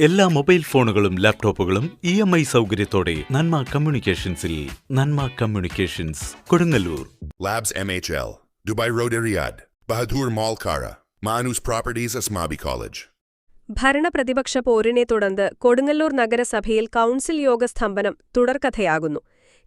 എല്ലാ മൊബൈൽ ഫോണുകളും ലാപ്ടോപ്പുകളും ഇ എം ഐ സൗകര്യത്തോടെ Nanma കമ്മ്യൂണിക്കേഷൻസിൽ Nanma communications Kodungallur. Labs M H L Dubai road Riyadh, Bahadur mall Kara, Manoos properties Asmabi college ഭരണപ്രതിപക്ഷ പോരിനെ തുടർന്ന് കൊടുങ്ങല്ലൂർ നഗരസഭയിൽ കൗൺസിൽ യോഗ സ്തംഭനം തുടർക്കഥയാകുന്നു.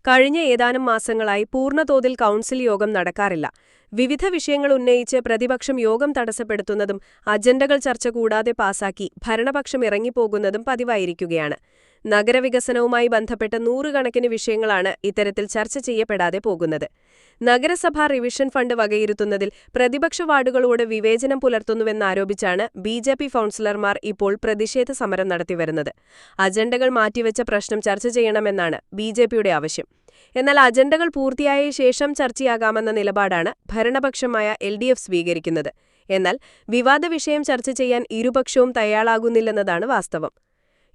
കഴിഞ്ഞ ഏതാനും മാസങ്ങളായി പൂർണതോതിൽ കൗൺസിൽ യോഗം നടക്കാറില്ല. വിവിധ വിഷയങ്ങൾ ഉന്നയിച്ച് പ്രതിപക്ഷം യോഗം തടസ്സപ്പെടുത്തുന്നതും അജണ്ടകൾ ചർച്ച കൂടാതെ പാസാക്കി ഭരണപക്ഷം ഇറങ്ങിപ്പോകുന്നതും പതിവായിരിക്കുകയാണ്. നഗരവികസനവുമായി ബന്ധപ്പെട്ട നൂറുകണക്കിന് വിഷയങ്ങളാണ് ഇത്തരത്തിൽ ചർച്ച ചെയ്യപ്പെടാതെ പോകുന്നത്. നഗരസഭാ റിവിഷൻ ഫണ്ട് വകയിരുത്തുന്നതിൽ പ്രതിപക്ഷ വാർഡുകളോട് വിവേചനം പുലർത്തുന്നുവെന്നാരോപിച്ചാണ് ബി ജെ പി കൌൺസിലർമാർ ഇപ്പോൾ പ്രതിഷേധ സമരം നടത്തിവരുന്നത്. അജണ്ടകൾ മാറ്റിവെച്ച പ്രശ്നം ചർച്ച ചെയ്യണമെന്നാണ് ബി ആവശ്യം. എന്നാൽ അജണ്ടകൾ പൂർത്തിയായ ശേഷം ചർച്ചയാകാമെന്ന നിലപാടാണ് ഭരണപക്ഷമായ എൽ സ്വീകരിക്കുന്നത്. എന്നാൽ വിവാദ വിഷയം ചർച്ച ചെയ്യാൻ ഇരുപക്ഷവും തയ്യാറാകുന്നില്ലെന്നതാണ് വാസ്തവം.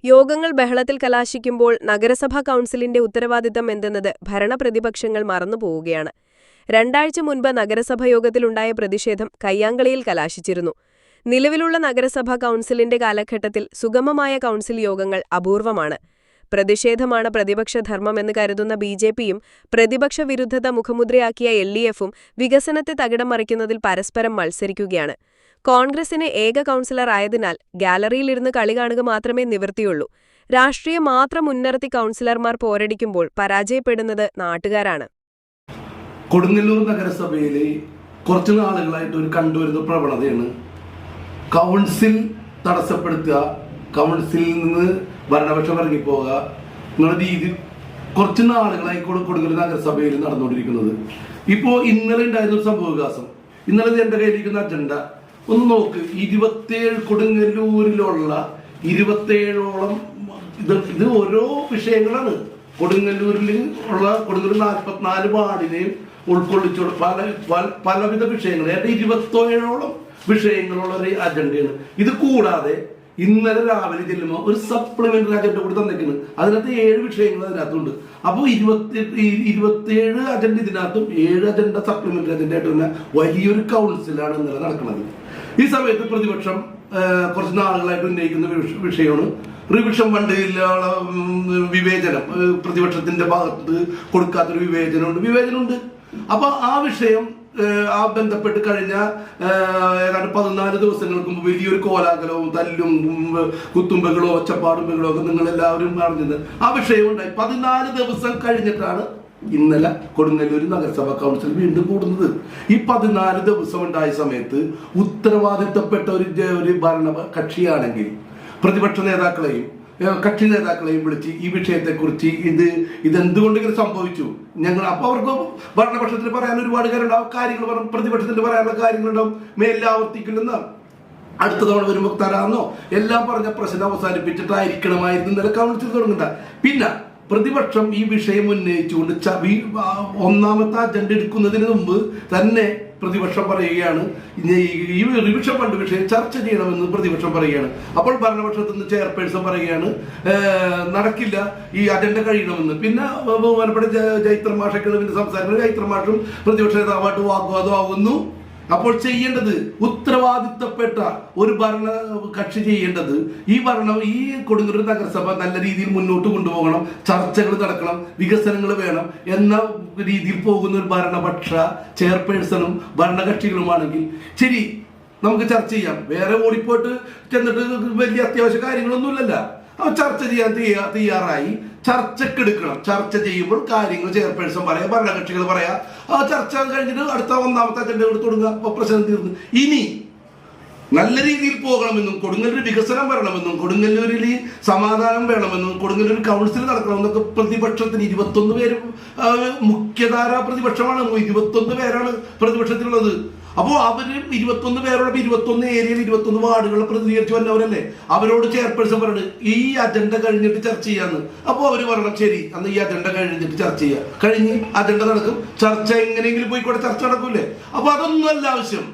യോഗങ്ങൾ ബഹളത്തിൽ കലാശിക്കുമ്പോൾ നഗരസഭാ കൗൺസിലിന്റെ ഉത്തരവാദിത്തം എന്തെന്നത് ഭരണപ്രതിപക്ഷങ്ങൾ മറന്നുപോവുകയാണ് രണ്ടാഴ്ച മുൻപ് നഗരസഭ യോഗത്തിലുണ്ടായ പ്രതിഷേധം കയ്യാങ്കളിയിൽ കലാശിച്ചിരുന്നു. നിലവിലുള്ള നഗരസഭാ കൗൺസിലിന്റെ കാലഘട്ടത്തിൽ സുഗമമായ കൗൺസിൽ യോഗങ്ങൾ അപൂർവമാണ്. പ്രതിഷേധമാണ് പ്രതിപക്ഷ ധർമ്മമെന്ന് കരുതുന്ന ബി ജെ പിയും പ്രതിപക്ഷ വിരുദ്ധത മുഖമുദ്രയാക്കിയ എൽ ഡി എഫും വികസനത്തെ തകിടം മറിക്കുന്നതിൽ പരസ്പരം മത്സരിക്കുകയാണ്. കോൺഗ്രസിന് ഏക കൗൺസിലർ ആയതിനാൽ ഗാലറിയിലിരുന്ന് കളി കാണുക മാത്രമേ നിവൃത്തിയുള്ളൂ. രാഷ്ട്രീയം മാത്രം മുൻനിർത്തി കൗൺസിലർമാർ പോരടിക്കുമ്പോൾ പരാജയപ്പെടുന്നത് നാട്ടുകാരാണ്. കൊടുങ്ങല്ലൂർ നഗരസഭയിലെ കുറച്ച് നാളുകളായിട്ട് ഒരു കണ്ടുവരുന്ന പ്രവണതയാണ് കൗൺസിൽ തടസ്സപ്പെടുത്തുക. കൗൺസിലിൽ നിന്ന് ഭരണപക്ഷം ഇറങ്ങിപ്പോവുക എന്നുള്ള രീതി കുറച്ച് നാളുകളായി കൊടു- കൊടുങ്ങല്ലൂർ നഗരസഭയിൽ നടന്നുകൊണ്ടിരിക്കുന്നത്. ഇപ്പോൾ ഇന്നലെ ഉണ്ടായിരുന്ന ഒരു സംഭവവികാസം ഇന്നലെ എന്റെ കയ്യിലിരിക്കുന്ന അജണ്ട ഒന്ന് നോക്ക് ഇരുപത്തേഴ് കൊടുങ്ങല്ലൂരിലുള്ള ഇരുപത്തേഴോളം ഇത് ഇത് ഓരോ വിഷയങ്ങളാണ്. കൊടുങ്ങല്ലൂരിൽ ഉള്ള കൊടുങ്ങല്ലൂർ നാൽപ്പത്തിനാല് വാർഡിനെയും ഉൾക്കൊള്ളിച്ചുള്ള പല പല- പലവിധ വിഷയങ്ങൾ ഏതാണ്ട് ഇരുപത്തേഴോളം വിഷയങ്ങളുള്ള ഒരു അജണ്ടയാണ് ഇത് കൂടാതെ ഇന്നലെ രാവിലെ ചെല്ലുമ്പോൾ ഒരു സപ്ലിമെന്ററി അജണ്ട കൂടി തന്നിരിക്കുന്നത് അതിനകത്ത് ഏഴ് വിഷയങ്ങൾ അതിനകത്തുണ്ട്. അപ്പോൾ ഇരുപത്തി ഇരുപത്തിയേഴ് അജണ്ട ഇതിനകത്തും ഏഴ് അജണ്ട സപ്ലിമെന്ററി അജണ്ട ആയിട്ട് തന്നെ വലിയൊരു കൗൺസിലാണ് ഇന്നലെ നടക്കുന്നത്. ഈ സമയത്ത് പ്രതിപക്ഷം കുറച്ച് നാളുകളായിട്ട് ഉന്നയിക്കുന്ന വിഷയമാണ്. റിവിഷൻ ഫണ്ടിലുള്ള വിവേചനം. പ്രതിപക്ഷത്തിന്റെ ഭാഗത്ത് കൊടുക്കാത്തൊരു വിവേചനമുണ്ട്. വിവേചനമുണ്ട്. അപ്പൊ ആ വിഷയം ആ, ബന്ധപ്പെട്ട് കഴിഞ്ഞ ഏതാണ്ട് പതിനാല് ദിവസങ്ങൾക്ക് മുമ്പ് വലിയൊരു കോലാഹലവും തല്ലും കുത്തുമ്പകളോ ഒച്ചപ്പാടും ബഹളോ ഒക്കെ നിങ്ങൾ എല്ലാവരും അറിഞ്ഞത്. ആ വിഷയം ഉണ്ടായി. പതിനാല് ദിവസം കഴിഞ്ഞിട്ടാണ് ഇന്നലെ കൊടുങ്ങല്ലൂർ നഗരസഭ കൗൺസിൽ വീണ്ടും കൂടുന്നത്. ഈ പതിനാല് ദിവസം ഉണ്ടായ സമയത്ത് ഉത്തരവാദിത്തപ്പെട്ട ഒരു ഒരു ഭരണ കക്ഷിയാണെങ്കിൽ പ്രതിപക്ഷ നേതാക്കളെയും കക്ഷി നേതാക്കളെയും വിളിച്ച് ഈ വിഷയത്തെക്കുറിച്ച് ഇത് ഇതെന്തുകൊണ്ട് ഇങ്ങനെ സംഭവിച്ചു? ഞങ്ങൾ അപ്പോൾ അവർക്ക് ഭരണപക്ഷത്തിന് പറയാൻ ഒരുപാട് കാര്യങ്ങളുണ്ടാവും കാര്യങ്ങൾ പറഞ്ഞു പ്രതിപക്ഷത്തിന് പറയാനുള്ള കാര്യങ്ങളുണ്ടാവും. മേലാവർത്തിക്കില്ലെന്ന് അടുത്ത തവണ വരുമ്പോൾ തരാമെന്നോ എല്ലാം പറഞ്ഞ പ്രശ്നം അവസാനിപ്പിച്ചിട്ടായിരിക്കണമായിരുന്നു ഇന്നലെ കൗൺസിൽ തുടങ്ങുന്നത്. പിന്നെ പ്രതിപക്ഷം ഈ വിഷയം ഉന്നയിച്ചുകൊണ്ട് ഒന്നാമത്തെ അജണ്ട എടുക്കുന്നതിന് മുമ്പ് തന്നെ പ്രതിപക്ഷം പറയുകയാണ്. ഈ റിവിഷൻ ഫണ്ട് വിഷയം ചർച്ച ചെയ്യണമെന്ന് പ്രതിപക്ഷം പറയുകയാണ്. അപ്പോൾ ഭരണപക്ഷത്തു നിന്ന് ചെയർപേഴ്സൺ പറയുകയാണ് നടക്കില്ല. ഈ അജണ്ട കഴിയണമെന്ന്. പിന്നെ ബഹുമാനപ്പെട്ട ജ- ജൈത്ര മാഷൊക്കെയാണ് പിന്നെ സംസാരിക്കുന്നത് ജൈത്രമാഷും പ്രതിപക്ഷ നേതാവായിട്ട് വാഗ്വാദമാകുന്നു അപ്പോൾ ചെയ്യേണ്ടത് ഉത്തരവാദിത്തപ്പെട്ട ഒരു ഭരണ കക്ഷി ചെയ്യേണ്ടത് ഈ ഭരണം ഈ കൊടുങ്ങല്ലൂർ നഗരസഭ നല്ല രീതിയിൽ മുന്നോട്ട് കൊണ്ടുപോകണം ചർച്ചകൾ നടക്കണം വികസനങ്ങൾ വേണം എന്ന രീതിയിൽ പോകുന്ന ഒരു ഭരണപക്ഷ ചെയർപേഴ്സണും ഭരണകക്ഷികളുമാണെങ്കിൽ ശരി നമുക്ക് ചർച്ച ചെയ്യാം. വേറെ ഓടിപ്പോയിട്ട് ചെന്നിട്ട് വലിയ അത്യാവശ്യ കാര്യങ്ങളൊന്നുമില്ലല്ല. അവ ചർച്ച ചെയ്യാൻ തയ്യാ- തയ്യാറായി. ചർച്ചക്ക് എടുക്കണം. ചർച്ച ചെയ്യുമ്പോൾ കാര്യങ്ങൾ ചെയർപേഴ്സൺ പറയാം ഭരണകക്ഷികൾ പറയാം. ആ ചർച്ച കഴിഞ്ഞിട്ട് അടുത്ത ഒന്നാമത്തെ അജണ്ട എടുത്ത് കൊടുക്കുക അപ്പൊ പ്രശ്നം തീർന്നു. ഇനി നല്ല രീതിയിൽ പോകണമെന്നും കൊടുങ്ങല്ലൂർ വികസനം വരണമെന്നും കൊടുങ്ങല്ലൂരിൽ സമാധാനം വേണമെന്നും കൊടുങ്ങല്ലൂർ കൗൺസിൽ നടക്കണമെന്നൊക്കെ പ്രതിപക്ഷത്തിന് ഇരുപത്തൊന്ന് പേര് മുഖ്യധാരാ പ്രതിപക്ഷമാണ്. ഇരുപത്തൊന്ന് പേരാണ് പ്രതിപക്ഷത്തിലുള്ളത്. അപ്പോൾ അവർ ഇരുപത്തൊന്ന് പേരോടൊപ്പം ഇരുപത്തൊന്ന് ഏരിയയിൽ ഇരുപത്തൊന്ന് വാർഡുകളെ പ്രതിനിധീകരിച്ച് വന്നവരല്ലേ? അവരോട് ചെയർപേഴ്സൺ പറയുന്നത് ഈ അജണ്ട കഴിഞ്ഞിട്ട് ചർച്ച ചെയ്യാന്ന്. അപ്പോൾ അവർ പറഞ്ഞു ശരി അന്ന് ഈ അജണ്ട കഴിഞ്ഞിട്ട് ചർച്ച ചെയ്യാം. കഴിഞ്ഞ് അജണ്ട നടക്കും. ചർച്ച എങ്ങനെയെങ്കിലും പോയിക്കോട്ടെ ചർച്ച നടക്കൂലേ അപ്പോൾ അതൊന്നും അല്ല ആവശ്യം.